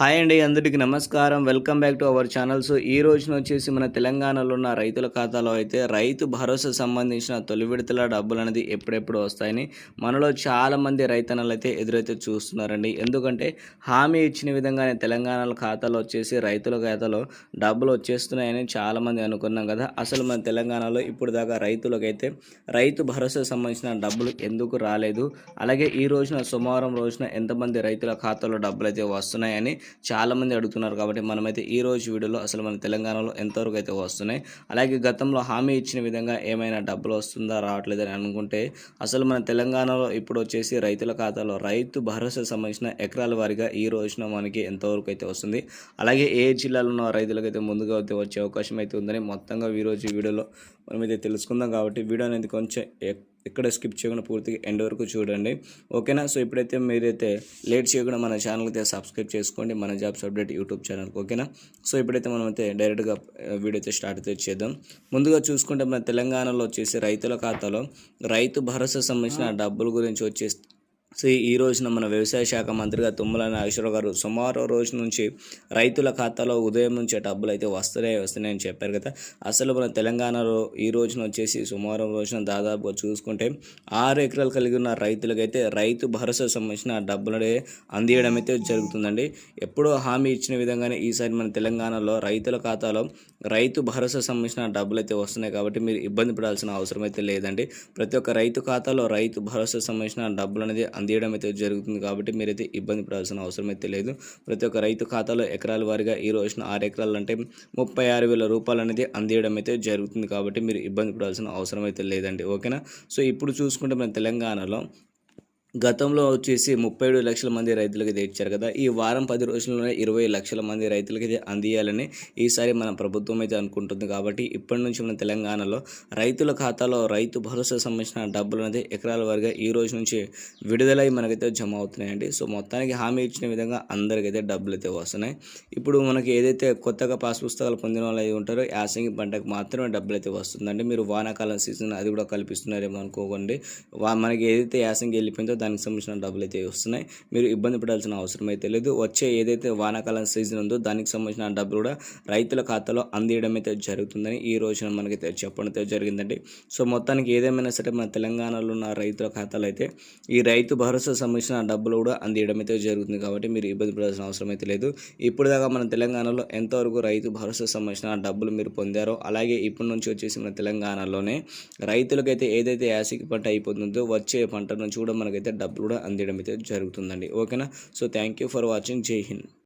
Hi అండి అందరికీ నమస్కారం. Welcome back to our channel. So ఈ రోజున వచ్చేసి మన తెలంగాణలో ఉన్న రైతుల ఖాతాలో అయితే రైతు భరోసా సంబంధించిన తొలి విడతల డబ్బులు అనేది ఎప్పుడెప్పుడు వస్తాయని మనలో చాలామంది రైతన్నలు అయితే ఎదురైతే చూస్తున్నారండి. ఎందుకంటే హామీ ఇచ్చిన విధంగానే తెలంగాణ ఖాతాలో వచ్చేసి రైతుల ఖాతాలో డబ్బులు వచ్చేస్తున్నాయని చాలామంది అనుకున్నాం కదా. అసలు మన తెలంగాణలో ఇప్పుడు దాకా రైతులకైతే రైతు భరోసా సంబంధించిన డబ్బులు ఎందుకు రాలేదు? అలాగే ఈ రోజున సోమవారం రోజున ఎంతమంది రైతుల ఖాతాలో డబ్బులు అయితే వస్తున్నాయని చాలామంది అడుగుతున్నారు కాబట్టి మనమైతే ఈ రోజు వీడియోలో అసలు మన తెలంగాణలో ఎంతవరకు అయితే వస్తున్నాయి. అలాగే గతంలో హామీ ఇచ్చిన విధంగా ఏమైనా డబ్బులు వస్తుందా రావట్లేదని అనుకుంటే అసలు మన తెలంగాణలో ఇప్పుడు వచ్చేసి రైతుల ఖాతాలో రైతు భరోసా సంబంధించిన ఎకరాల వారీగా ఈ రోజున మనకి ఎంతవరకు అయితే వస్తుంది. అలాగే ఏ జిల్లాలో ఉన్న రైతులకైతే ముందుగా అయితే వచ్చే అవకాశం అయితే ఉందని మొత్తంగా ఈరోజు వీడియోలో మనమైతే తెలుసుకుందాం కాబట్టి వీడియో అనేది కొంచెం ఎక్- ఎక్కడ స్కిప్ చేయకుండా పూర్తిగా ఎండ్ వరకు చూడండి. ఓకేనా? సో ఇప్పుడైతే మీరైతే లేట్ చేయకుండా మన ఛానల్కి అయితే సబ్స్క్రైబ్ చేసుకోండి. మన జాబ్స్ అప్డేట్ యూట్యూబ్ ఛానల్కి ఓకేనా? సో ఇప్పుడైతే మనం అయితే డైరెక్ట్గా వీడియో అయితే స్టార్ట్ అయితే చేద్దాం. ముందుగా చూసుకుంటే మన తెలంగాణలో వచ్చేసి రైతుల ఖాతాలో రైతు భరోసా సంబంధించిన డబ్బుల గురించి వచ్చేసి సో ఈ రోజున మన వ్యవసాయ శాఖ మంత్రిగా తుమ్మల నాగేశ్వరరావు గారు సుమారు రోజు నుంచి రైతుల ఖాతాలో ఉదయం నుంచే డబ్బులు అయితే వస్తున్నాయి వస్తున్నాయని చెప్పారు కదా. అసలు మన తెలంగాణలో ఈ రోజున వచ్చేసి సుమారు రోజున దాదాపుగా చూసుకుంటే ఆరు ఎకరాలు కలిగి ఉన్న రైతులకైతే రైతు భరోసా సంబంధించిన డబ్బులనే అందియడం అయితే జరుగుతుందండి. ఎప్పుడో హామీ ఇచ్చిన విధంగానే ఈసారి మన తెలంగాణలో రైతుల ఖాతాలో రైతు భరోసా సంబంధించిన డబ్బులు అయితే వస్తున్నాయి కాబట్టి మీరు ఇబ్బంది పడాల్సిన అవసరం అయితే లేదండి. ప్రతి ఒక్క రైతు ఖాతాలో రైతు భరోసా సంబంధించిన డబ్బులు అనేది అందియడం అయితే జరుగుతుంది కాబట్టి మీరైతే ఇబ్బంది పడాల్సిన అవసరం అయితే లేదు. ప్రతి ఒక్క రైతు ఖాతాలో ఎకరాల వారిగా ఈ రోజున ఆరు ఎకరాలు అంటే ముప్పై ఆరు వేల రూపాయలు అనేది అందియడం అయితే జరుగుతుంది కాబట్టి మీరు ఇబ్బంది పడాల్సిన అవసరం అయితే లేదండి. ఓకేనా? సో ఇప్పుడు చూసుకుంటే మన తెలంగాణలో గతంలో వచ్చేసి ముప్పై ఏడు లక్షల మంది రైతులకు ఇది ఇచ్చారు కదా. ఈ వారం పది రోజుల్లోనే ఇరవై లక్షల మంది రైతులకి ఇది అందియాలని ఈసారి మన ప్రభుత్వం అయితే అనుకుంటుంది. కాబట్టి ఇప్పటి నుంచి మన తెలంగాణలో రైతుల ఖాతాలో రైతు భరోసా సంబంధించిన డబ్బులు అనేది ఎకరాల వరకు ఈ రోజు నుంచి విడుదలై మనకైతే జమ అవుతున్నాయండి. సో మొత్తానికి హామీ ఇచ్చిన విధంగా అందరికైతే డబ్బులు అయితే వస్తున్నాయి. ఇప్పుడు మనకి ఏదైతే కొత్తగా పాస్ పుస్తకాలు పొందిన వాళ్ళు అయితే ఉంటారో యాసంగి పంటకు మాత్రమే డబ్బులు అయితే వస్తుందండి. మీరు వానాకాలం సీజన్ అది కూడా కల్పిస్తున్నారేమో అనుకోకండి. వా మనకి ఏదైతే యాసంగి వెళ్ళిపోయిందో దానికి సంబంధించిన డబ్బులు అయితే వస్తున్నాయి. మీరు ఇబ్బంది పడాల్సిన అవసరం అయితే లేదు. వచ్చే ఏదైతే వానాకాలం సీజన్ ఉందో దానికి సంబంధించిన డబ్బులు కూడా రైతుల ఖాతాలో అందియడం అయితే జరుగుతుందని ఈ రోజున మనకైతే చెప్పడం అయితే జరిగిందండి. సో మొత్తానికి ఏదేమైనా సరే మన తెలంగాణలో ఉన్న రైతుల ఖాతాలో అయితే ఈ రైతు భరోసా సంబంధించిన డబ్బులు కూడా అందియడం అయితే జరుగుతుంది కాబట్టి మీరు ఇబ్బంది పడాల్సిన అవసరం అయితే లేదు. ఇప్పుడు దాకా మన తెలంగాణలో ఎంతవరకు రైతు భరోసా సంబంధించిన డబ్బులు మీరు పొందారో అలాగే ఇప్పటి నుంచి వచ్చేసి మన తెలంగాణలోనే రైతులకైతే ఏదైతే యాసిక్ పంట అయిపోతుందో వచ్చే పంట నుంచి కూడా మనకైతే డబ్బులు కూడా అందియడం అయితే జరుగుతుందండి. ఓకేనా? So thank you for watching. Jai Hind.